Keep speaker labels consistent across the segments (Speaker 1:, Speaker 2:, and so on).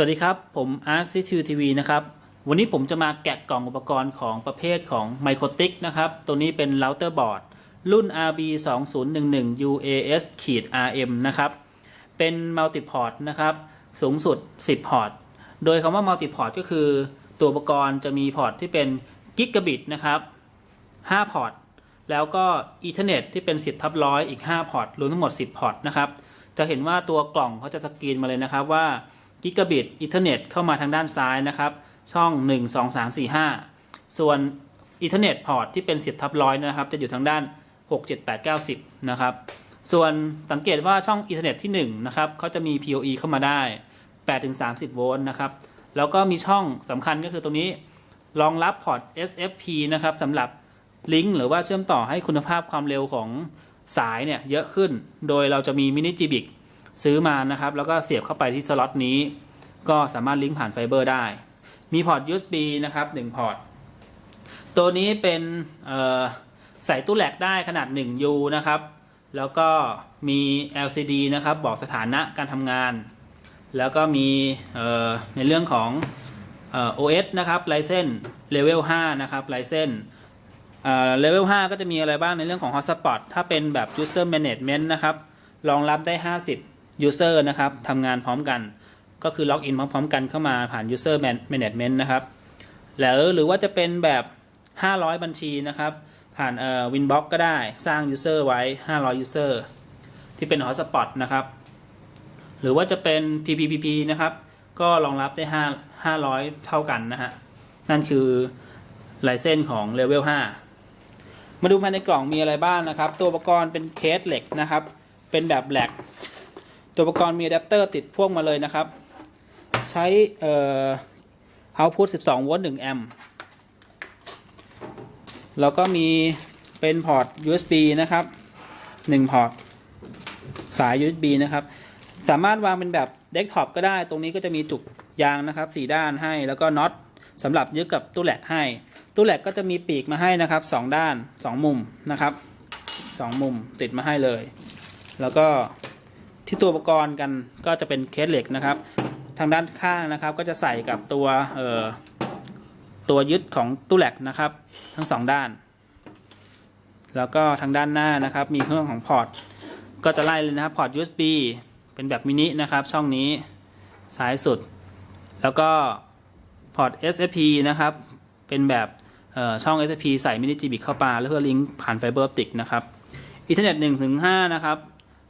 Speaker 1: สวัสดีครับ ผม a r c t ทีวีนะครับ วันนี้ผมจะมาแกะกล่องอุปกรณ์ของประเภทของ m i c r o t i c นะครับ ตัวนี้เป็นเราเตอร์บอร์ดรุ่น RB 2011 UAS RM นะครับ เป็นมัลติพอร์ตนะครับ สูงสุด 10 พอร์ต โดยคำว่ามัลติพอร์ตก็คือ ตัวอุปกรณ์จะมีพอร์ตที่เป็นกิกะบิตนะครับ 5 พอร์ต แล้วก็อีเทอร์เน็ตที่เป็น 10ทับร้อยอีก 5 พอร์ต รวมทั้งหมด 10 พอร์ตนะครับ จะเห็นว่าตัวกล่องเขาจะสกรีนมาเลยนะครับว่า กิกะบิตอีเทอร์เน็ตเข้ามาทางด้านซ้ายนะครับ ช่อง 1 2 3 4 5 ส่วนอีเทอร์เน็ตพอร์ตที่เป็น10ทับร้อยนะครับ จะอยู่ทางด้าน 6 7 8 9 10 นะครับ ส่วนสังเกตว่าช่องอีเทอร์เน็ตที่1นะครับเขาจะมี PoE เข้ามาได้8ถึง30 โวลต์นะครับ แล้วก็มีช่องสำคัญก็คือตรงนี้รองรับพอร์ต SFP นะครับสำหรับลิงก์หรือว่าเชื่อมต่อให้คุณภาพความเร็วของสายเนี่ยเยอะขึ้น โดยเราจะมีมินิจิบิก ซื้อมานะครับ แล้วก็เสียบเข้าไปที่สล็อตนี้ ก็สามารถลิงก์ผ่านไฟเบอร์ได้ มีพอร์ต USB นะครับ1พอร์ต ตัวนี้เป็นใส่ตู้แหลกได้ขนาด 1U นะครับ แล้วก็มี LCD นะครับ บอกสถานะการทำงาน แล้วก็มีในเรื่องของออ OS นะครับไลเซน Level 5นะครับไลเซนเลเวล5ก็จะมีอะไรบ้างในเรื่องของ Hotspot ถ้าเป็นแบบ User Management นะครับ รองรับได้ 50 User นะครับทำงานพร้อมกัน ก็คือล็อกอินพร้อมๆกันเข้ามาผ่าน User Management นะครับแล้วหรือว่าจะเป็นแบบ 500 บัญชีนะครับ ผ่านเอ่อ Winbox ก็ได้สร้าง User ไว้ 500 User ที่เป็น Hotspot นะครับ หรือว่าจะเป็น PPPP นะครับ ก็รองรับได้ 5 500 เท่ากันนะฮะ นั่นคือลายเส้นของ Level 5 มาดูภายในกล่องมีอะไรบ้างนะครับ ตัวอุปกรณ์เป็นเคสเหล็กนะครับ เป็นแบบแหลก ตัวอุปกรณ์มีอะแดปเตอร์ติดพ่วงมาเลยนะครับ ใช้เอ่อ output 12 โวลต์ 1 แอมป์แล้วก็มีเป็นพอร์ต USB นะครับ 1 พอร์ต สาย USB นะครับ สามารถวางเป็นแบบเดสก์ท็อปก็ได้ ตรงนี้ก็จะมีจุกยางนะครับ 4 ด้านให้ แล้วก็น็อตสำหรับยึดกับตู้แหลกให้ ตู้แหลกก็จะมีปีกมาให้นะครับ 2 ด้าน 2 มุมนะครับ 2 มุมติดมาให้เลย แล้วก็ ที่ตัวอุปกรณ์กันก็จะเป็นเคสเหล็กนะครับ ทางด้านข้างนะครับก็จะใส่กับตัวเอ่อตัวยึดของตู้แหลกนะครับ ทั้งสองด้าน แล้วก็ทางด้านหน้านะครับ มีเครื่องของพอร์ตก็จะไล่เลยนะครับพอร์ต USB เป็นแบบมินินะครับ ช่องนี้ซ้ายสุด แล้วก็พอร์ต SFP นะครับ เป็นแบบเอ่อช่อง SFP ใส่มินิ GB เข้ามาแล้วเพื่อลิงก์ผ่านไฟเบอร์ออปติกนะครับอินเทอร์เน็ต1ถึง5นะครับ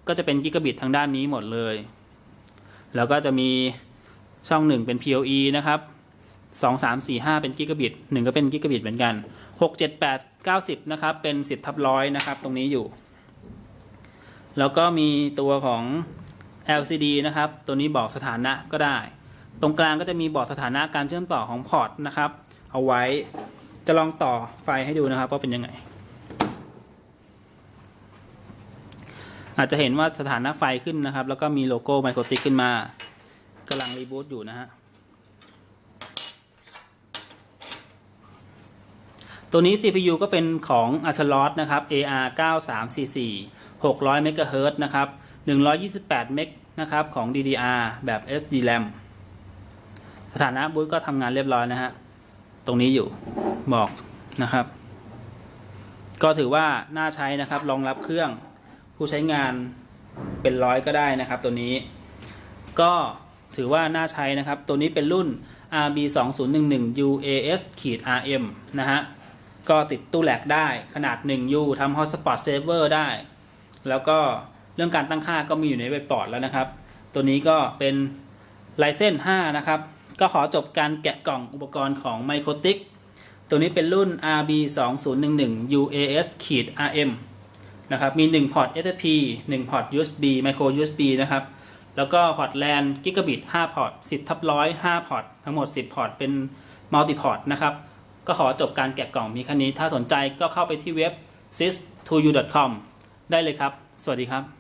Speaker 1: ก็จะเป็นกิกะบิตทางด้านนี้หมดเลย แล้วก็จะมีช่อง 1 เป็น PoE นะครับ2 3 4 5 เป็นกิกะบิต1ก็เป็นกิกะบิตเหมือนกัน 6 7 8 9 0นะครับ เป็น 10ทับร้อยนะครับ ตรงนี้อยู่ แล้วก็มีตัวของ LCD นะครับ ตัวนี้บอกสถานะก็ได้ ตรงกลางก็จะมีบอกสถานะการเชื่อมต่อของพอร์ตนะครับ เอาไว้จะลองต่อไฟให้ดูนะครับว่าเป็นยังไง อาจจะเห็นว่าสถานะไฟขึ้นนะครับ แล้วก็มีโลโก้ไมโครติกขึ้นมากำลังรีบูตอยู่นะฮะ ตัวนี้ CPU ก็เป็นของ a s l o t นะครับ AR 9344 600 MHz นะครับ 128 เมกนะครับของ DDR แบบ SDRAM สถานะบูตก็ทำงานเรียบร้อยนะฮะ ตรงนี้อยู่บอกนะครับ ก็ถือว่าน่าใช้นะครับรองรับเครื่อง ผู้ใช้งานเป็นร้อยก็ได้นะครับตัวนี้ ก็ถือว่าน่าใช้นะครับ ตัวนี้เป็นรุ่น RB 2011 UAS RM นะฮะ ก็ติดตู้แหลกได้ขนาด 1U ทำ Hotspot Saver ได้ แล้วก็เรื่องการตั้งค่าก็มีอยู่ในเว็บปอร์ตแล้วนะครับ ตัวนี้ก็เป็นไลเซน5นะครับ ก็ขอจบการแกะกล่องอุปกรณ์ของ m i c r o t i c ตัวนี้เป็นรุ่น RB 2011 UAS RM นะครับ มี 1 พอร์ต SFP 1 พอร์ต USB Micro USB นะครับ แล้วก็พอร์ต LAN กิกะบิต5พอร์ต 10ทับร้อย5พอร์ต ทั้งหมด 10 พอร์ต เป็นมัลติพอร์ตนะครับ ก็ขอจบการแกะกล่องมีแค่นี้ ถ้าสนใจก็เข้าไปที่เว็บ sys2u.com ได้เลยครับ สวัสดีครับ